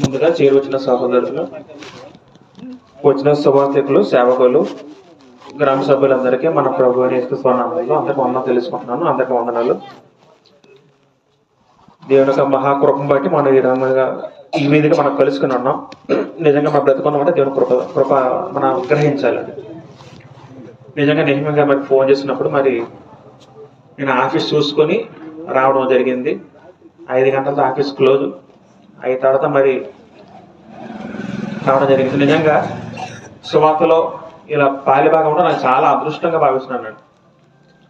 ముందుగా చేరువచ్చిన సహోదరులు వచ్చిన శుభార్థికులు సేవకులు గ్రామ సభ్యులందరికీ మన ప్రభు స్వర్ణంలో అందరికి వందనం తెలుసుకుంటున్నాను. అందరికి వందనాలు. దేవుని యొక్క మహాకృపం బట్టి మనం ఈ విధంగా ఈ విధిగా మనం కలుసుకుని ఉన్నాం. నిజంగా మన బ్రతుకున్నామంటే దేవుని కృప కృప మనం గ్రహించాలండి నిజంగా నిజంగా మరి ఫోన్ చేసినప్పుడు మరి నేను ఆఫీస్ చూసుకొని రావడం జరిగింది. ఐదు గంటలతో ఆఫీస్ క్లోజ్. అయిన తర్వాత మరి రావడం జరిగింది. నిజంగా సువార్తలో ఇలా పాలిభాగం ఉండడం నాకు చాలా అదృష్టంగా భావిస్తున్నాను నేను.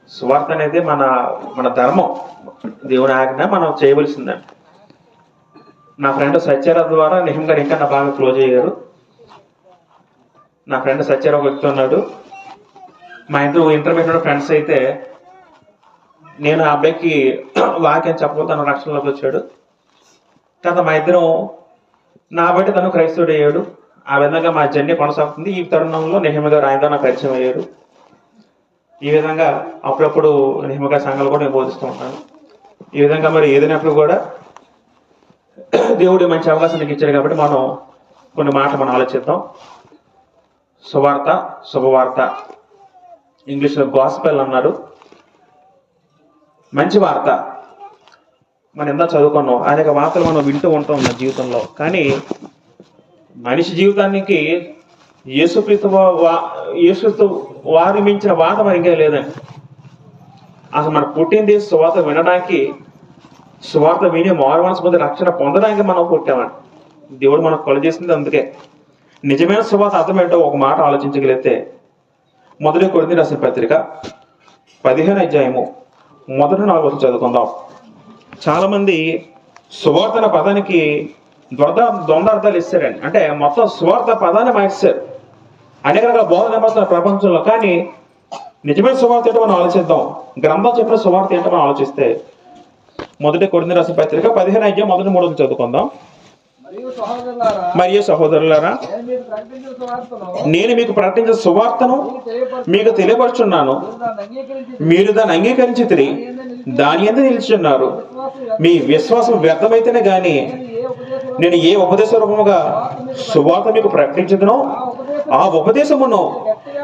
సువార్త అనేది మన మన ధర్మం. దేవుని ఆజ్ఞ మనం చేయవలసిందండి నా ఫ్రెండ్ సత్యారావు ద్వారా నిహం గారు ఇంకా నా బాగా క్లోజ్ అయ్యారు. నా ఫ్రెండ్ సత్యారావు వ్యక్తి ఉన్నాడు. మా ఇద్దరు ఇంటర్మీడియట్ ఫ్రెండ్స్ అయితే నేను ఆ అబ్బాయికి వాక్యం చెప్పబోతే రక్షణలోకి వచ్చాడు. తర్వాత మా ఇద్దరం నా బట్టి తను క్రైస్తవుడు అయ్యాడు. ఆ విధంగా మా జర్నీ కొనసాగుతుంది. ఈ తరుణంలో నెహిమ గారు నాకు పరిచయం అయ్యారు. ఈ విధంగా అప్పుడప్పుడు నెహిమ గారి సంఘాలు కూడా నేను బోధిస్తూ ఉంటాను. ఈ విధంగా మరి ఏదైనప్పుడు కూడా దేవుడు మంచి అవకాశం నీకు ఇచ్చాడు కాబట్టి మనం కొన్ని మాటలు మనం ఆలోచిద్దాం. సువార్త శుభవార్త. ఇంగ్లీష్లో గాస్పెల్ అన్నారు. మంచి వార్త. మనం ఎంత చదువుకున్నాం? అనేక వార్తలు మనం వింటూ ఉంటాం మన జీవితంలో. కానీ మనిషి జీవితానికి యేసుక్రీస్తు వా- వా- యేసుక్రీస్తు వారి మించిన వాత మరి లేదండి. అసలు మన పుట్టింది సువార్త వినడానికి సువార్త విని మారు మనసు పొంది రక్షణ పొందడానికి మనం పుట్టామండి. దేవుడు మనకు కొల చేసింది అందుకే. నిజమైన సువార్త అర్థం ఏంటో ఒక మాట ఆలోచించగలిగితే మొదటి కొరింది రాసిన పత్రిక పదిహేను అధ్యాయము మొదటి నాలుగు వచ్చి చదువుకుందాం. చాలామంది సువార్థన పదానికి ద్వంద ద్వందార్థాలు అర్థాలు ఇస్తారండి. అంటే మొత్తం సువార్త పదాన్ని మాయిస్తారు అనేక రకాల బోధన మాత్రం ప్రపంచంలో కానీ నిజమైన సువార్త ఏంటో మనం ఆలోచిద్దాం. గ్రంథం చెప్పిన సువార్త ఏంటో మనం ఆలోచిస్తే మొదటి కొరింది రాసిన పత్రిక పదిహేను అయ్యా మొదటి మూడు చదువుకుందాం. మరియు సహోదరులారా నేను మీకు ప్రకటించిన సువార్తను మీకు తెలియపరుచున్నాను. మీరు దాన్ని అంగీకరించి దాని ఎందుకు నిలిచున్నారు. మీ విశ్వాసం వ్యర్థమైతేనే గాని నేను ఏ ఉపదేశం రూపముగా సువార్త మీకు ప్రకటించదునో ఆ ఉపదేశమును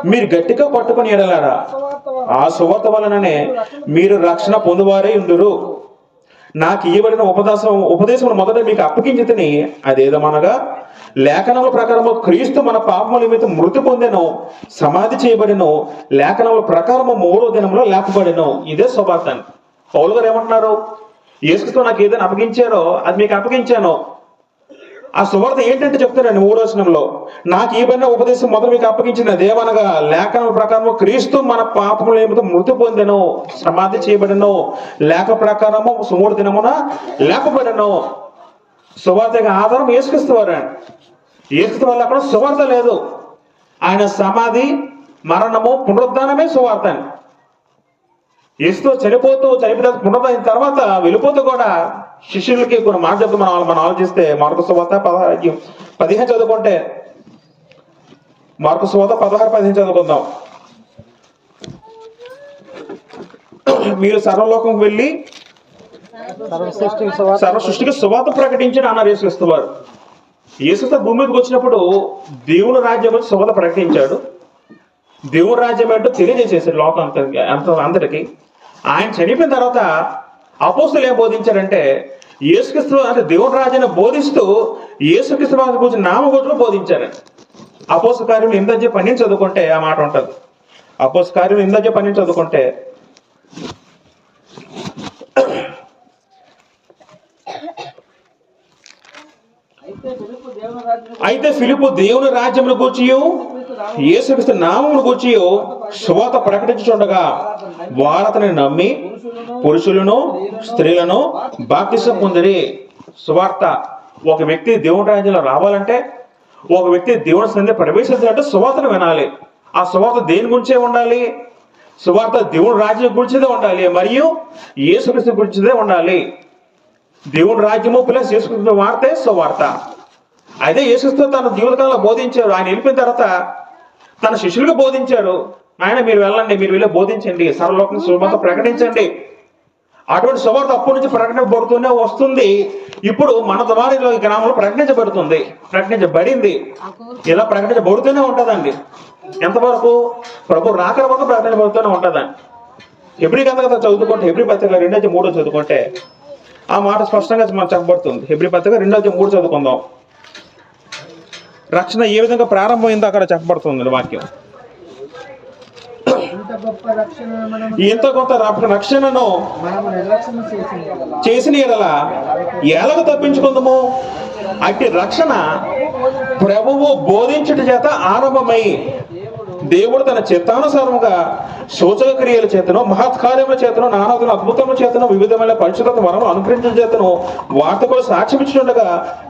మీరు గట్టిగా పట్టుకొని ఎడలారా? ఆ సువార్త వలననే మీరు రక్షణ పొందువారే ఉండురు. నాకు ఇవ్వబడిన ఉపదేశం ఉపదేశం మొదట మీకు అప్పగించితని అదేదమనగా లేఖనముల ప్రకారము క్రీస్తు మన పాపముల నిమిత్తం మృతి పొందెను సమాధి చేయబడిను లేఖనముల ప్రకారము మూడో దినంలో లేపబడిను. ఇదే శుభార్తని. పౌలు గారు ఏమంటున్నారు? ఏసుకుతో నాకు ఏదైనా అప్పగించారో అది మీకు అప్పగించాను. ఆ సువార్త ఏంటంటే చెప్తానండి మూడో వచనంలో. నాకు ఈ ఉపదేశం మొదలు మీకు అప్పగించిన దేవనగా లేఖనం ప్రకారము క్రీస్తు మన పాపములు ఏమిటో మృతి పొందెను సమాధి చేయబడను లేఖ ప్రకారము సుమూడు దినమున లేపబడను. సువార్తకి ఆధారం ఏసుక్రీస్తు వారండి ఏసుక్రీస్తు వల్ల అక్కడ సువార్త లేదు. ఆయన సమాధి మరణము పునరుద్ధానమే సువార్త. అండి యేసుతో చనిపోతూ చనిపోతే పునరుద్ధైన తర్వాత వెళ్ళిపోతూ కూడా శిష్యులకి కొన్ని మాట చెప్తూ మనం మనం ఆలోచిస్తే మార్కు సువాత పదహారు పదిహేను చదువుకుంటే మార్కు సువాత పదహారు పదిహేను చదువుకుందాం. మీరు సర్వలోకం వెళ్ళి సర్వ సృష్టికి సువాత ప్రకటించిన అన్నారు యేసుక్రీస్తు వారు. యేసుక్రీస్తు భూమి మీదకి వచ్చినప్పుడు దేవుని రాజ్యం వచ్చి సువాత ప్రకటించాడు. దేవుడు రాజ్యం ఏంటో తెలియజేసేసాడు లోకం అంతరికి అంత అందరికీ ఆయన చనిపోయిన తర్వాత అపోస్తులు ఏం బోధించారంటే యేసుక్రీస్తు అంటే దేవుడు రాజ్యాన్ని బోధిస్తూ యేసుక్రీస్తు వారి గురించి నామగోతులు బోధించారు. అపోస కార్యం ఇందజ్జ పన్నెండు చదువుకుంటే ఆ మాట ఉంటుంది. అపోస కార్యం ఇందజ్జ పన్నెండు చదువుకుంటే అయితే పిలుపు దేవుని రాజ్యం అయితే ఫిలిపు దేవుని రాజ్యమును యేసుక్రీస్తు నామమును గుర్చి సువాత ప్రకటించుండగా వారతని నమ్మి పురుషులను స్త్రీలను బాప్తిసం పొందిరి. సువార్త ఒక వ్యక్తి దేవుని రాజ్యంలో రావాలంటే ఒక వ్యక్తి దేవుని సంధి ప్రవేశించాలంటే సువార్తను వినాలి. ఆ సువార్త దేని గురించే ఉండాలి? సువార్త దేవుని రాజ్యం గురించిదే ఉండాలి మరియు యేసుక్రీస్తు గురించిదే ఉండాలి. దేవుని రాజ్యము ప్లస్ యేసుక్రీస్తు వార్తే సువార్త అయితే యేసుక్రీస్తు తన జీవితకాలంలో బోధించారు ఆయన వెళ్ళిపోయిన తర్వాత తన శిష్యులకు బోధించాడు. ఆయన మీరు వెళ్ళండి మీరు వెళ్ళి బోధించండి. సర్వలోకం సులభంగా ప్రకటించండి. అటువంటి శుభార్త అప్పటి నుంచి ప్రకటించబడుతూనే వస్తుంది. ఇప్పుడు మన ద్వారా ఈ గ్రామంలో ప్రకటించబడుతుంది. ప్రకటించబడింది. ఇలా ప్రకటించబడుతూనే ఉంటుందండి. ఎంతవరకు? ప్రభు రాకడ వరకు ప్రకటించబడుతూనే ఉంటుందండి. ఎబ్రి కథ కథ చదువుకుంటే ఎబ్రి పత్రిక రెండో మూడో చదువుకుంటే ఆ మాట స్పష్టంగా మనం చెప్పబడుతుంది. ఎబ్రి పత్రిక రెండో మూడు చదువుకుందాం. రక్షణ ఏ విధంగా ప్రారంభమైందో అక్కడ చెప్పబడుతుంది వాక్యం. గొప్ప ఇంత కొంత రక్షణను చేసిన ఎడల ఎలాగ తప్పించుకుందాము? అట్టి రక్షణ ప్రభువు బోధించుట చేత ఆరంభమై దేవుడు తన చిత్తానుసారముగా సూచక క్రియల చేతను మహత్కార్యముల చేతను నానాదుల అద్భుతముల చేతను వివిధమైన పరిశుద్ధత వరము అనుగ్రహించిన చేతను వార్తకులు సాక్ష్యం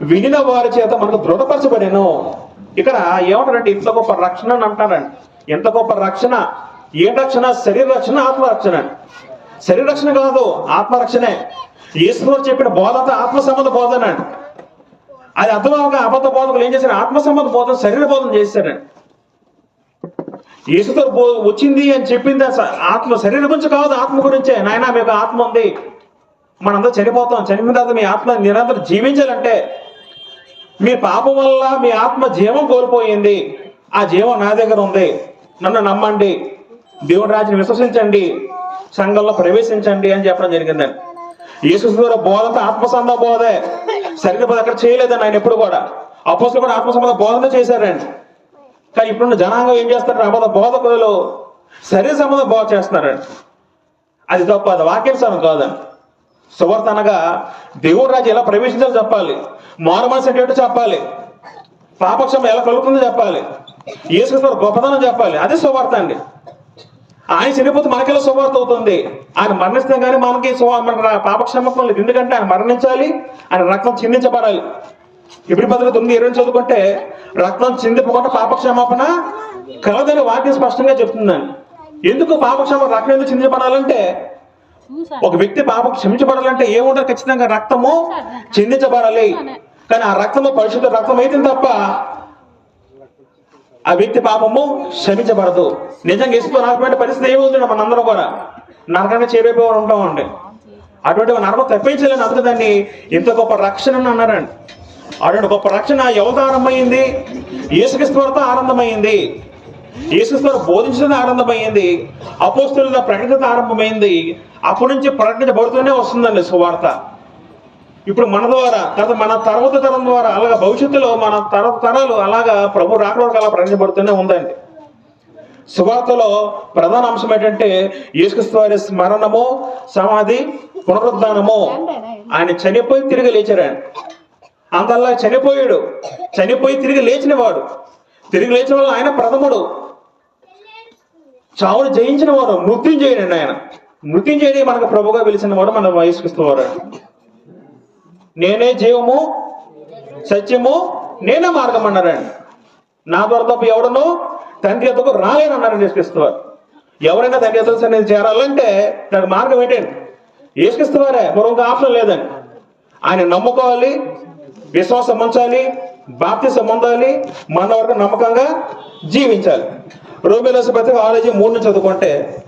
వినిన వారి చేత మనకు దృఢపరచబడేను. ఇక్కడ ఏమంటారంటే ఇంత గొప్ప రక్షణ అని అంటారండి. ఎంత గొప్ప రక్షణ? ఏ రక్షణ? శరీర రక్షణ ఆత్మ రక్షణ. శరీర రక్షణ కాదు ఆత్మరక్షణే ఈశ్వరుడు చెప్పిన బోధంతా ఆత్మ సంబంధ బోధన అది అర్థమవక అబద్ధ బోధకులు ఏం చేశారు ఆత్మ సంబంధ బోధన శరీర బోధన చేశారండి. యేసుతో వచ్చింది అని చెప్పింది ఆత్మ శరీరం గురించి కాదు ఆత్మ గురించే. నాయన మీకు ఆత్మ ఉంది. మనందరూ చనిపోతాం. చనిపోయిన తర్వాత మీ ఆత్మ నిరంతరం జీవించాలంటే మీ పాపం వల్ల మీ ఆత్మ జీవం కోల్పోయింది. ఆ జీవం నా దగ్గర ఉంది. నన్ను నమ్మండి. దేవుడి రాజుని విశ్వసించండి. సంఘంలో ప్రవేశించండి అని చెప్పడం జరిగిందండి యేసు ద్వారా బోధత ఆత్మసంధ బోధే. శరీర బోధ అక్కడ చేయలేదండి ఆయన ఎప్పుడు కూడా. అపోసులు కూడా ఆత్మసంబంధ బోధన చేశారండి. కానీ ఇప్పుడున్న జనాంగం ఏం చేస్తారు అబద్ధ బోధకులు శరీర సమద బోధ చేస్తున్నారండి అది తప్ప అది వాక్యానుసారం కాదండి సువార్త అనగా దేవుడు రాజు ఎలా ప్రవేశించాలో చెప్పాలి. మారు మనసు అంటే ఏంటో చెప్పాలి. పాపక్షం ఎలా కలుగుతుందో చెప్పాలి. యేసుక్రీస్తు గొప్పతనం చెప్పాలి. అదే సువార్త అండి. ఆయన చనిపోతే మనకెలా సువార్త అవుతుంది? ఆయన మరణిస్తే కానీ మనకి సువా- మన రా- పాపక్షమకం లేదు. ఎందుకంటే ఆయన మరణించాలి ఆయన రక్తం చిందించబడాలి. ఇప్పుడు పదవి తొమ్మిది ఇరవై చదువుకుంటే రక్తం చిందిపోకుండా పాపక్షమాపణ కలదని వాక్యం స్పష్టంగా చెప్తున్నాను. ఎందుకు పాపక్షమ రక్తం ఎందుకు చిందించబడాలంటే ఒక వ్యక్తి పాపం క్షమించబడాలంటే ఏముండాలి ఖచ్చితంగా రక్తము చిందించబడాలి. కానీ ఆ రక్తము పరిశుద్ధ రక్తం అయితే తప్ప ఆ వ్యక్తి పాపము క్షమించబడదు. నిజంగా ఇసుకు నరకమైన పరిస్థితి ఏముంది మనందరం కూడా? నరకంగా చేరిపోయి ఉంటామండి. అటువంటి నరకం తప్పించలేని అందుకు దాన్ని ఇంత గొప్ప రక్షణ అన్నారండి. అటువంటి గొప్ప రక్షణ ఎవరితో ఆరంభమైంది యేసుక్రీస్తుతో ఆరంభమైంది యేసుక్రీస్తు బోధించడం ఆరంభమైంది అపోస్తుల ప్రకటన ఆరంభమైంది. అప్పటి నుంచి ప్రకటించబడుతూనే వస్తుందండి సువార్త. ఇప్పుడు మన ద్వారా తర్వాత మన తర్వాత తరం ద్వారా అలాగా భవిష్యత్తులో మన తర్వాత తరాలు అలాగా ప్రభు రాకడ వరకు అలా ప్రకటించబడుతూనే ఉందండి. సువార్తలో ప్రధాన అంశం ఏంటంటే యేసుక్రీస్తు స్మరణము సమాధి పునరుద్ధానము. ఆయన చనిపోయి తిరిగి లేచారు ఆయన అంతల్లా చనిపోయాడు. చనిపోయి తిరిగి లేచినవాడు. తిరిగి లేచిన వాళ్ళు ఆయన ప్రథముడు. చావును జయించిన వాడు నృత్యం చేయడండి ఆయన. నృత్యం చేయడం మనకు ప్రభుగా పిలిచిన వాడు మన యేసుక్రీస్తు నేనే జీవము సత్యము నేనే మార్గం అన్నారండి నా ద్వారా తప్ప ఎవడను తండ్రి ఎద్దకు రాలేను అన్నారని ఎవరైనా తండ్రి ఎద్దకు సన్నిధి చేరాలంటే దానికి మార్గం ఏంటండి? యేసుక్రీస్తు మరొక ఆప్షన్ లేదండి. ఆయన నమ్ముకోవాలి విశ్వాసం ఉంచాలి బాప్తిసం పొందాలి మన వరకు నమ్మకంగా జీవించాలి. రోమిలస పత్రిక ఆరోగ్యం మూడు నుంచి చదువుకుంటే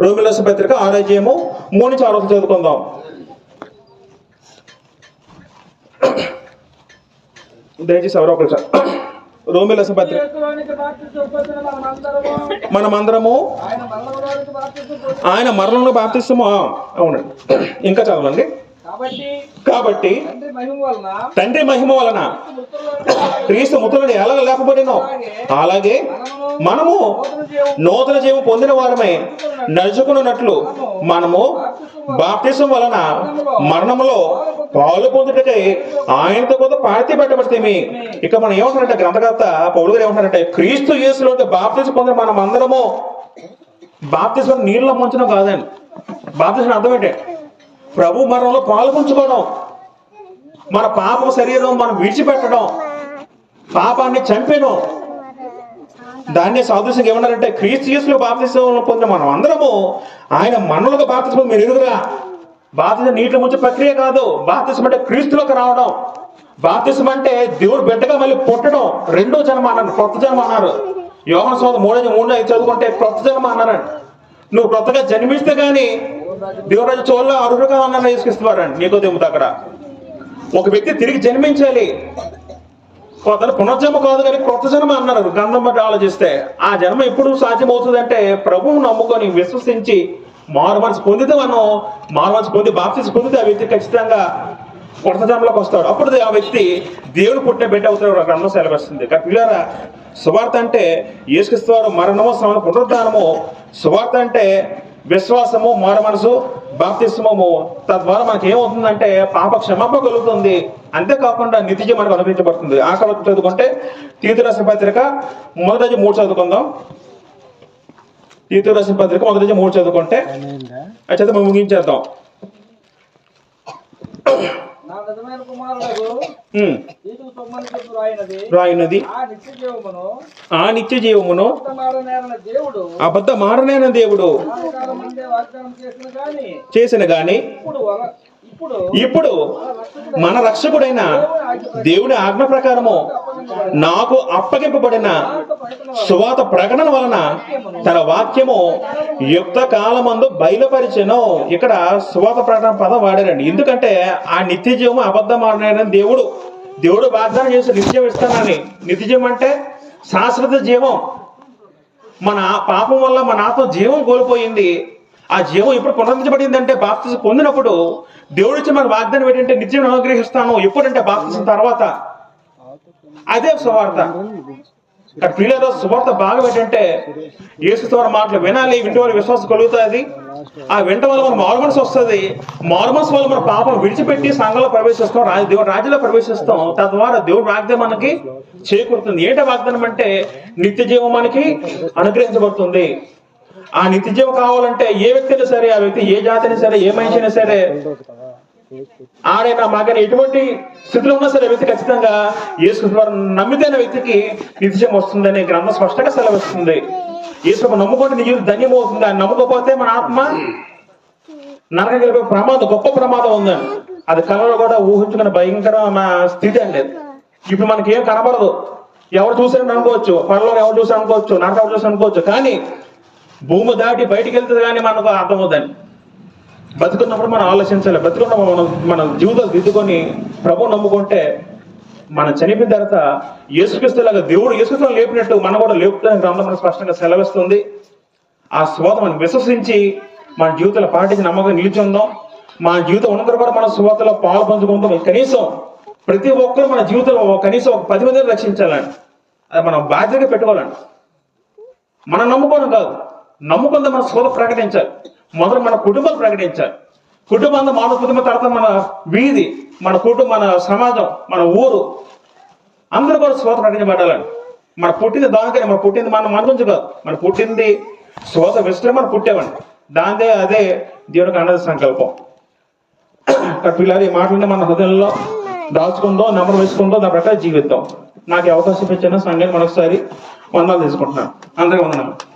రోమిలస పత్రిక ఆరోగ్యము మూడు నుంచి ఆరోగ్యం చదువుకుందాం. దయచేసి ఎవరో ఒకరు రోమిలస పత్రిక మనమందరము ఆయన మరణంలో బాప్తిస్తము అవునండి. ఇంకా చదవండి. కాబట్టి తండ్రి మహిమ వలన క్రీస్తు ముద్రలు ఎలా లేకపోయినో అలాగే మనము నూతన జీవం పొందిన వారమే నడుచుకున్నట్లు మనము బాప్తిసం వలన మరణములో పాలు పొందుటకై ఆయనతో కొంత పార్టీ పెట్టబడితేమి? ఇక మనం ఏమంటారంటే గ్రంథకర్త పౌరు గారు ఏమంటారంటే క్రీస్తు యేసులో బాప్తిసం పొందిన మనం అందరము బాప్తిసం నీళ్ళ ముంచడం కాదండి. బాప్తిసం అర్థం ఏంటి? ప్రభు మరణంలో పాల్పంచుకోవడం మన పాపం శరీరం మనం విడిచిపెట్టడం పాపాన్ని చంపేయడం. దాన్ని సాదృశ్యం ఏమన్నారంటే క్రీస్తు యేసులో పొందిన మనం అందరము ఆయన మనలకు బాప్తిసం మీరు ఎదుగురా? బాప్తిసం నీటిలో ముంచే ప్రక్రియ కాదు. బాప్తిసం అంటే క్రీస్తులోకి రావడం. బాప్తిసం అంటే దేవుడు బిడ్డగా మళ్ళీ పుట్టడం. రెండో జన్మ అన్నారు కొత్త జన్మ అన్నారు. యోగన సోద మూడో మూడో చదువుకుంటే కొత్త జన్మ అన్నారండి. నువ్వు కొత్తగా జన్మిస్తే కానీ దేవరాజు చోళ్ళ అరుడుగా అన్న యేసుక్రీస్తువారండి. నీకో దిగుతుంది అక్కడ. ఒక వ్యక్తి తిరిగి జన్మించాలి. కొంత పునర్జన్మ కాదు కానీ కొత్త జన్మ అన్నారు. గంధం బట్టి ఆలోచిస్తే ఆ జన్మ ఎప్పుడు సాధ్యమవుతుందంటే ప్రభువు నమ్ముకొని విశ్వసించి మారు మనసు పొందితే మనం మారు మనసు పొంది బాప్తిస్ పొందితే ఆ వ్యక్తి ఖచ్చితంగా కొత్త జన్మలోకి వస్తాడు. అప్పుడు ఆ వ్యక్తి దేవుడు పుట్టిన బిడ్డ అవుతాడు గ్రంథం సెలవిస్తుంది. పిల్లరా సువార్త అంటే యేసుక్రీస్తువారు మరణమో శ్రమ పునరుద్ధానము సువార్త అంటే విశ్వాసము మారు మనసు బాప్తిస్మము. తద్వారా మనకి ఏమవుతుందంటే పాప క్షమాపణ కలుగుతుంది. అంతేకాకుండా నిత్యం మనకు అనుభవించబడుతుంది ఆకలి చదువుకుంటే తీర్థ రాసిన పత్రిక మొదటి మూడు చదువుకుందాం. తీర్థ రాసిన పత్రిక మొదటి మూడు చదువుకుంటే అయితే మనం ముగించేద్దాం. రాయినది. ఆ నిత్య జీవమును అబద్ధ మారనైన దేవుడు చేసిన గాని ఇప్పుడు మన రక్షకుడైన దేవుని ఆజ్ఞ ప్రకారము నాకు అప్పగింపబడిన సువాత ప్రకటన వలన తన వాక్యము యుక్త కాలమందు బయలుపరిచను. ఇక్కడ సువాత ప్రకటన పదం వాడారండి. ఎందుకంటే ఆ నిత్య జీవము అబద్ధమాడిన దేవుడు. దేవుడు వాగ్దానం చేసి నిత్యం ఇస్తానని. నిత్య జీవం అంటే శాశ్వత జీవం. మన పాపం వల్ల మన ఆత్మ జీవం కోల్పోయింది. ఆ జీవం ఎప్పుడు పునరుద్ధరించబడింది అంటే బాప్తిజం పొందినప్పుడు దేవుడిచ్చి మన వాగ్దానం ఏంటంటే నిత్యం అనుగ్రహిస్తాను. ఎప్పుడంటే బాప్తిజం తర్వాత అదే సువార్త. ఇక్కడ ప్రియుల సువార్త భాగం ఏంటంటే యేసుతో మాటలు వినాలి వింటే వాళ్ళ విశ్వాసం కలుగుతుంది. ఆ వింట వల్ల మన మార్మన్స్ వస్తుంది. మార్మన్స్ వల్ల మన పాపం విడిచిపెట్టి సంఘంలో ప్రవేశిస్తాం రాజ దేవుడు రాజ్యంలో ప్రవేశిస్తాం. తద్వారా దేవుడు వాగ్దానం మనకి చేకూరుతుంది. ఏంటి వాగ్దానం అంటే నిత్య జీవం మనకి అనుగ్రహించబడుతుంది. ఆ నిత్య జీవం కావాలంటే ఏ వ్యక్తి అయినా సరే ఆ వ్యక్తి ఏ జాతి అయినా సరే ఏ మనిషి అయినా సరే ఆడైనా మాకైనా ఎటువంటి స్థితిలో ఉన్నా సరే వ్యక్తి ఖచ్చితంగా యేసు నమ్మితేన వ్యక్తికి నిత్యం వస్తుందని గ్రంథం స్పష్టంగా సెలవిస్తుంది యేసు నమ్ముకుంటే నీ జీవితం ధన్యమవుతుంది ఆయన నమ్మకపోతే మన ఆత్మ నరక గెలిపే ప్రమాదం గొప్ప ప్రమాదం ఉందండి అది కళలో కూడా ఊహించుకున్న భయంకరమైన స్థితి అండి ఇప్పుడు మనకి ఏం కనబడదు. ఎవరు చూసారని అనుకోవచ్చు. పనులు ఎవరు చూసారు అనుకోవచ్చు. నరక ఎవరు చూసారు అనుకోవచ్చు. కానీ భూమి దాటి బయటికి వెళ్తుంది కానీ మనకు అర్థమవుదండి బతుకున్నప్పుడు మనం ఆలోచించాలి. బతుకున్నప్పుడు మనం మన జీవితాలు దిద్దుకొని ప్రభు నమ్ముకుంటే మనం చనిపోయిన తర్వాత యేసుక్రీస్తులాగా దేవుడు యేసుక్రీస్తులను లేపినట్టు మనం కూడా లేపుతానికి గ్రంథం మనకు స్పష్టంగా సెలవిస్తుంది. ఆ స్వాత మనం విశ్వసించి మన జీవితంలో పాటించి నమ్మకం నిలిచి ఉందాం. మన జీవితం ఉన్నంత కూడా మన స్వాతలో పాలు పంచుకుందాం. కనీసం ప్రతి ఒక్కరు మన జీవితంలో కనీసం ఒక పది మందిని రక్షించాలండి అది మనం బాధ్యతగా పెట్టుకోవాలండి మనం నమ్ముకోవడం కాదు. నమ్ముకుందా మన శోధ ప్రకటించాలి. మొదలు మన కుటుంబం ప్రకటించాలి. కుటుంబంలో మానవ కుటుంబం తర్వాత మన వీధి మన కుటుంబం మన సమాజం మన ఊరు. అందరూ కూడా శ్రోత ప్రకటించబడాలండి మన పుట్టింది దానికని మన పుట్టింది మన మన గురించి కాదు. మన పుట్టింది శ్వాస విషయం మనం పుట్టామండి. దాందే అదే దేవునికి అన్నది సంకల్పం. పిల్లలు ఈ మాటలని మన హృదయంలో దాచుకుందో నెంబర్ వేసుకుందో దాని ప్రకారం జీవిద్దాం. నాకు అవకాశం ఇచ్చిన సంఘాన్ని మరొకసారి వందలు తీసుకుంటున్నాను. అందరికీ వందనాలు.